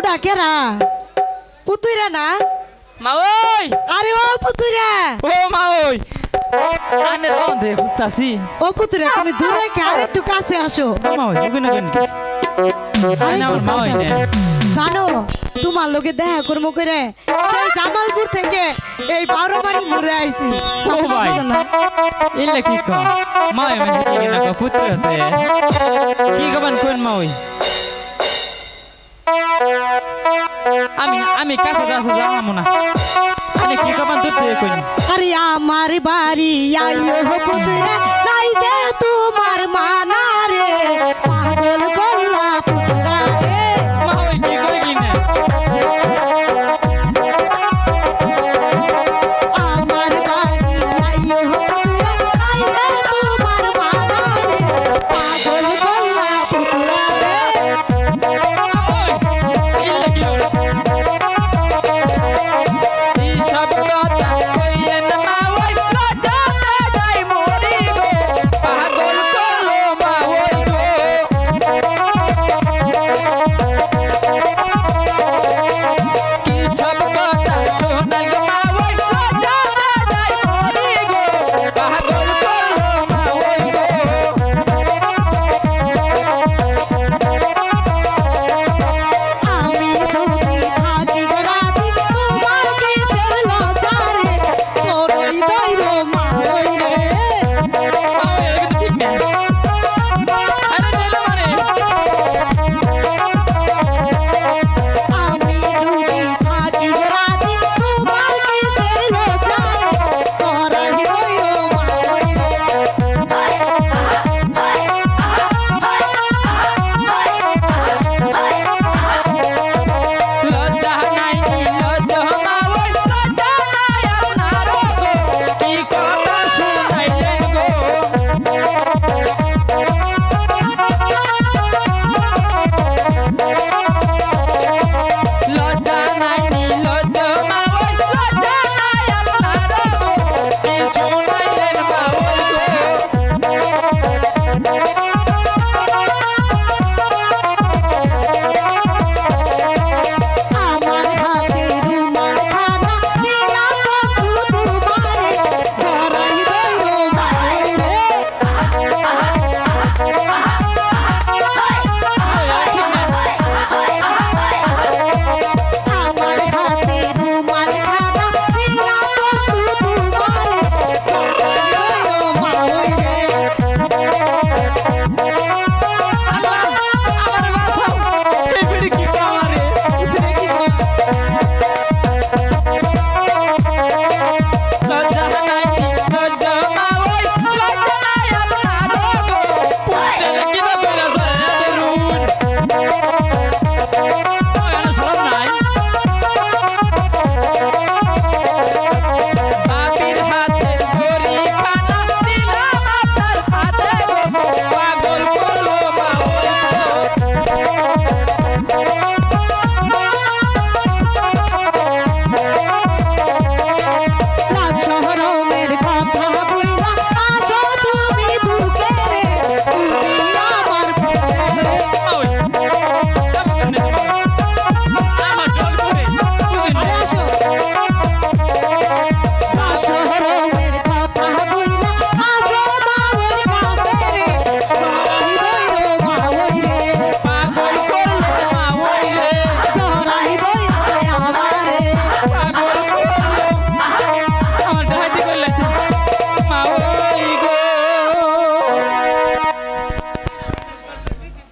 উডা কেরা পুতুইরা না? মা ওই আরে ও পুতুইরা! ও মা ওই আনের বন্ধে বুঝতাছি। ও পুতুইরা তুমি দূরে কে? আর একটু কাছে আসো। মা ওই ওখানে কেন? আইনা আমার মা ওই জানো তোমার লোকে দেখা করব করে সেই জামালপুর থেকে এই বারো বাড়ি ঘুরে আইছি। ও ভাই ইল্লে কি কো মা ওই মানে কি না কো পুত্র তে কি কবান কোন মা ওই আমি আমি কাছে কাছে আমি কি কই আরে আমার বাড়ি আইও নাই